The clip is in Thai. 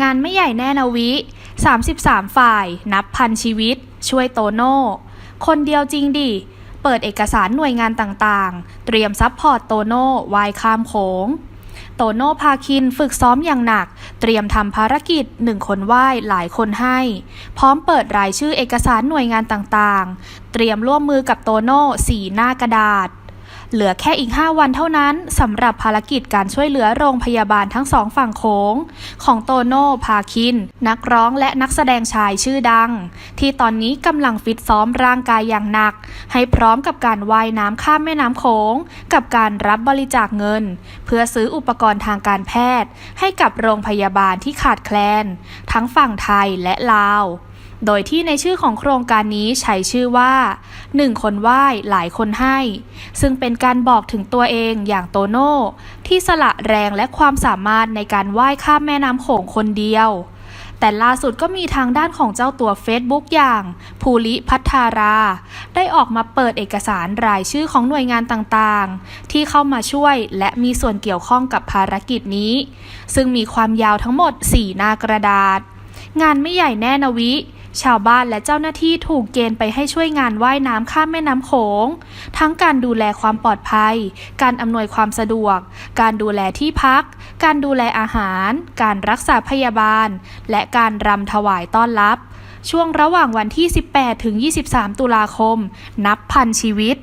งานไม่ใหญ่แน่นาวิ 33 ฝ่าย นับพันชีวิต ช่วยโตโน่ คนเดียวจริงดิ เปิดเอกสารหน่วยงานต่างๆ เตรียมซัพพอร์ตโตโน่วายข้ามโขงโตโน่พาคินฝึกซ้อมอย่างหนัก เตรียมทำภารกิจหนึ่งคนไหว้หลายคนให้ พร้อมเปิดรายชื่อเอกสารหน่วยงานต่างๆ เตรียมร่วมมือกับโตโน่สีหน้ากระดาษ เหลือแค่อีก 5 วันเท่านั้นสำหรับภารกิจการช่วยเหลือโรงพยาบาลทั้งสองฝั่งโขงของโตโน่พาคิน นักร้องและนักแสดงชายชื่อดัง ที่ตอนนี้กำลังฟิตซ้อมร่างกายอย่างหนัก ให้พร้อมกับการว่ายน้ำข้ามแม่น้ำโขงกับการรับบริจาคเงิน เพื่อซื้ออุปกรณ์ทางการแพทย์ ให้กับโรงพยาบาลที่ขาดแคลน ทั้งฝั่งไทยและลาว โดยที่ในชื่อของโครงการนี้ใช้ชื่อว่า 1 คนไหว้หลายคนให้ ซึ่งเป็นการบอกถึงตัวเองอย่างโตโน่ ที่สละแรงและความสามารถในการว่ายข้ามแม่น้ำโขงคนเดียว แต่ล่าสุดก็มีทางด้านของเจ้าตัว Facebook อย่าง ภูริพัฒารา ได้ออกมาเปิดเอกสารรายชื่อของหน่วยงานต่างๆ ที่เข้ามาช่วยและมีส่วนเกี่ยวข้องกับภารกิจนี้ ซึ่งมีความยาวทั้งหมด 4 หน้ากระดาษงานไม่ใหญ่แน่นะวิ ชาวบ้านและเจ้าหน้าที่ถูกเกณฑ์ไปให้ช่วยงานว่ายน้ำข้ามแม่น้ำโขง ทั้งการดูแลความปลอดภัย การอำนวยความสะดวก การดูแลที่พัก การดูแลอาหาร การรักษาพยาบาล และการรำถวายต้อนรับ ช่วงระหว่างวันที่ 18 ถึง 23 ตุลาคม นับพันชีวิต